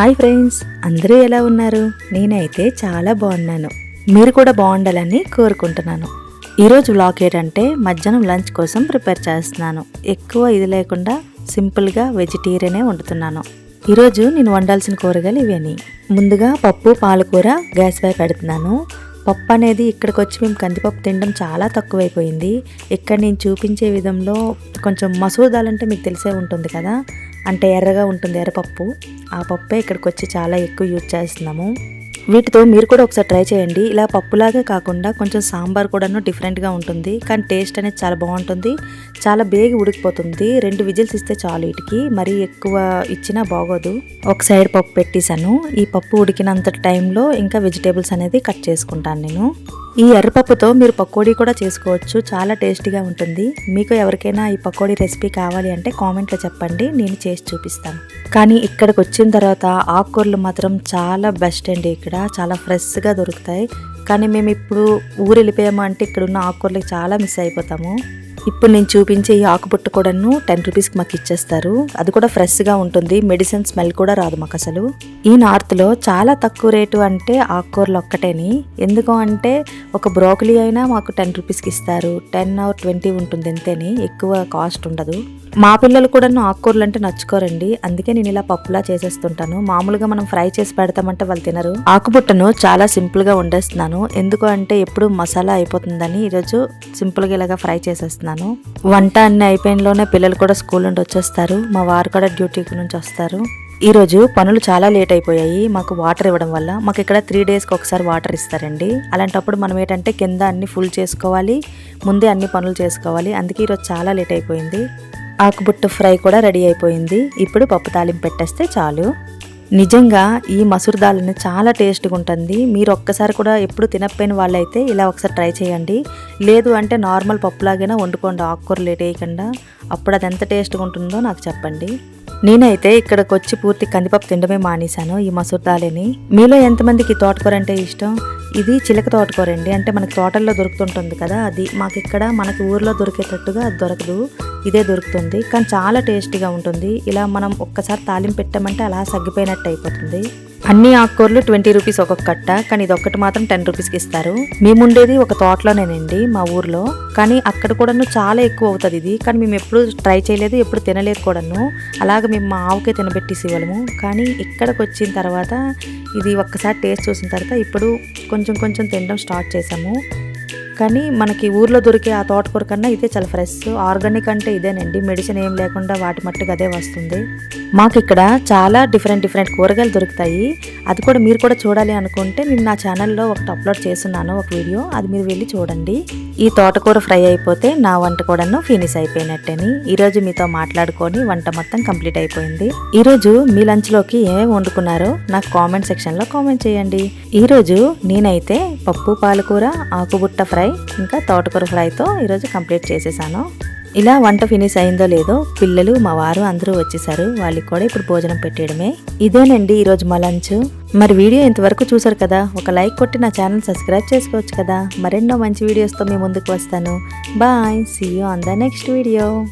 Hi friends అందరూ ఎలా ఉన్నారు? నేనైతే చాలా బాగున్నాను. మీరు కూడా బాగుండాలని కోరుకుంటున్నాను. ఈరోజు వ్లాగ్ ఏంటంటే మధ్యాహ్నం లంచ్ కోసం ప్రిపేర్ చేస్తున్నాను. ఎక్కువ ఇది లేకుండా సింపుల్గా వెజిటేరియనే వండుతున్నాను. ఈరోజు నేను వండాల్సిన కూరగాయలు ఇవేని. ముందుగా పప్పు పాలకూర గ్యాస్ పై పెడుతున్నాను. పప్పు అనేది ఇక్కడికి వచ్చి మేము కందిపప్పు తినడం చాలా తక్కువైపోయింది. ఇక్కడ నేను చూపించే విధంలో కొంచెం మసూర్ దాల్ అంటే మీకు తెలిసే ఉంటుంది కదా. అంటే ఎర్రగా ఉంటుంది ఎర్రపప్పు. ఆ పప్పే ఇక్కడికి వచ్చి చాలా ఎక్కువ యూజ్ చేస్తున్నాము. వీటితో మీరు కూడా ఒకసారి ట్రై చేయండి. ఇలా పప్పులాగే కాకుండా కొంచెం సాంబార్ కూడాను డిఫరెంట్గా ఉంటుంది. కానీ టేస్ట్ అనేది చాలా బాగుంటుంది. చాలా బేగి ఉడికిపోతుంది. రెండు విజిల్స్ ఇస్తే చాలు వీటికి. మరీ ఎక్కువ ఇచ్చినా బాగోదు. ఒక సైడ్ పప్పు పెట్టేశాను. ఈ పప్పు ఉడికినంత టైంలో ఇంకా వెజిటేబుల్స్ అనేది కట్ చేసుకుంటాను నేను. ఈ ఎర్రపప్పుతో మీరు పకోడీ కూడా చేసుకోవచ్చు. చాలా టేస్టీగా ఉంటుంది. మీకు ఎవరికైనా ఈ పకోడీ రెసిపీ కావాలి అంటే కామెంట్లో చెప్పండి. నేను చేసి చూపిస్తాను కానీ ఇక్కడికి వచ్చిన తర్వాత ఆకుకూరలు మాత్రం చాలా బెస్ట్ అండి ఇక్కడ. చాలా ఫ్రెష్గా దొరుకుతాయి. కానీ మేము ఇప్పుడు ఊరు వెళ్ళిపోయాము అంటే ఇక్కడ ఉన్న ఆకుకూరలకు చాలా మిస్ అయిపోతాము. ఇప్పుడు నేను చూపించే ఈ ఆకుపుట్ట కూడాను టెన్ రూపీస్కి మాకు ఇచ్చేస్తారు. అది కూడా ఫ్రెష్గా ఉంటుంది. మెడిసిన్ స్మెల్ కూడా రాదు మాకు అసలు. ఈ నార్త్లో చాలా తక్కువ రేటు అంటే ఆకుకూరలు ఒక్కటేని. ఎందుకు అంటే ఒక బ్రోకలీ అయినా మాకు టెన్ రూపీస్కి ఇస్తారు. టెన్ ఆర్ ట్వంటీ ఉంటుంది అంతేని ఎక్కువ కాస్ట్ ఉండదు. మా పిల్లలు కూడా ఆకుకూరలు అంటే నచ్చుకోరండి. అందుకే నేను ఇలా పప్పులా చేసేస్తుంటాను. మామూలుగా మనం ఫ్రై చేసి పెడతామంటే వాళ్ళు తినరు. ఆకుపుట్టను చాలా సింపుల్గా వండేస్తున్నాను. ఎందుకు అంటే ఎప్పుడు మసాలా అయిపోతుందని ఈరోజు సింపుల్గా ఇలాగా ఫ్రై చేసేస్తున్నాను. వంట అన్ని అయిపోయినలోనే పిల్లలు కూడా స్కూల్ నుండి వచ్చేస్తారు. మా వారు కూడా డ్యూటీకి నుంచి వస్తారు. ఈరోజు పనులు చాలా లేట్ అయిపోయాయి. మాకు వాటర్ ఇవ్వడం వల్ల. మాకు ఇక్కడ త్రీ డేస్కి ఒకసారి వాటర్ ఇస్తారండి. అలాంటప్పుడు మనం ఏంటంటే కింద అన్ని ఫుల్ చేసుకోవాలి. ముందే అన్ని పనులు చేసుకోవాలి. అందుకే ఈరోజు చాలా లేట్ అయిపోయింది. ఆకుబుట్టు ఫ్రై కూడా రెడీ అయిపోయింది. ఇప్పుడు పప్పు తాలింపు పెట్టేస్తే చాలు. నిజంగా ఈ మసూర్ దాల్ని చాలా టేస్ట్గా ఉంటుంది. మీరు ఒక్కసారి కూడా ఎప్పుడు తినకపోయిన వాళ్ళైతే ఇలా ఒకసారి ట్రై చేయండి. లేదు అంటే నార్మల్ పప్పులాగైనా వండుకోండి. ఆకుకూర లేట్ వేయకుండా అప్పుడు అది ఎంత టేస్ట్గా ఉంటుందో నాకు చెప్పండి. నేనైతే ఇక్కడికి వచ్చి పూర్తి కందిపప్పు తినడమే మానేశాను ఈ మసూర్ దాలిని. మీలో ఎంతమందికి తోటకూర అంటే ఇష్టం? ఇది చిలక తోటకూర అండి అంటే మనకి తోటల్లో దొరుకుతుంటుంది కదా అది మాకు ఇక్కడ మనకి ఊర్లో దొరికేటట్టుగా అది దొరకదు. ఇదే దొరుకుతుంది. కానీ చాలా టేస్టీగా ఉంటుంది. ఇలా మనం ఒక్కసారి తాలింపు పెట్టామంటే అలా సగ్గిపోయినట్టు అయిపోతుంది. అన్ని ఆకుకూరలు ట్వంటీ రూపీస్ ఒక్కొక్క కట్ట కానీ ఇది ఒక్కటి మాత్రం టెన్ రూపీస్కి ఇస్తారు. మేముండేది ఒక తోటలోనేనండి మా ఊర్లో. కానీ అక్కడ కూడాను చాలా ఎక్కువ అవుతుంది ఇది. కానీ మేము ఎప్పుడు ట్రై చేయలేదు ఎప్పుడు తినలేదు కూడాను. అలాగ మేము మా ఆవుకే తినబెట్టేసి ఇవ్వలేము. కానీ ఇక్కడికి వచ్చిన తర్వాత ఇది ఒక్కసారి టేస్ట్ చూసిన తర్వాత ఇప్పుడు కొంచెం కొంచెం తినడం స్టార్ట్ చేసాము. కానీ మనకి ఊర్లో దొరికే ఆ తోటకూర కన్నా ఇదే చాలా ఫ్రెష్ ఆర్గానిక్ అంటే ఇదేనండి. మెడిసిన్ ఏం లేకుండా వాటి మట్టుకు అదే వస్తుంది. మాకు ఇక్కడ చాలా డిఫరెంట్ డిఫరెంట్ కూరగాయలు దొరుకుతాయి. అది కూడా మీరు కూడా చూడాలి అనుకుంటే నేను నా ఛానల్లో ఒకటి అప్లోడ్ చేస్తున్నాను ఒక వీడియో అది మీరు వెళ్ళి చూడండి. ఈ తోటకూర ఫ్రై అయిపోతే నా వంట కూడాను ఫినిష్ అయిపోయినట్టేని. ఈరోజు మీతో మాట్లాడుకొని వంట మొత్తం కంప్లీట్ అయిపోయింది. ఈరోజు మీ లంచ్లోకి ఏమేమి వండుకున్నారో నాకు కామెంట్ సెక్షన్లో కామెంట్ చేయండి. ఈరోజు నేనైతే పప్పు పాలకూర ఆకుబుట్ట ఫ్రై ఫ్రై ఇంకా తోటకూర ఫ్రైతో ఈరోజు కంప్లీట్ చేసేసాను. ఇలా వంట ఫినిష్ అయిందో లేదో పిల్లలు మా వారు అందరూ వచ్చేసారు. వాళ్ళకి కూడా ఇప్పుడు భోజనం పెట్టేయడమే. ఇదేనండి ఈరోజు మా లంచ్. మరి వీడియో ఇంతవరకు చూసారు కదా? ఒక లైక్ కొట్టి నా ఛానల్ సబ్స్క్రైబ్ చేసుకోవచ్చు కదా? మరెన్నో మంచి వీడియోస్తో మీ ముందుకు వస్తాను. Bye. See you on the next video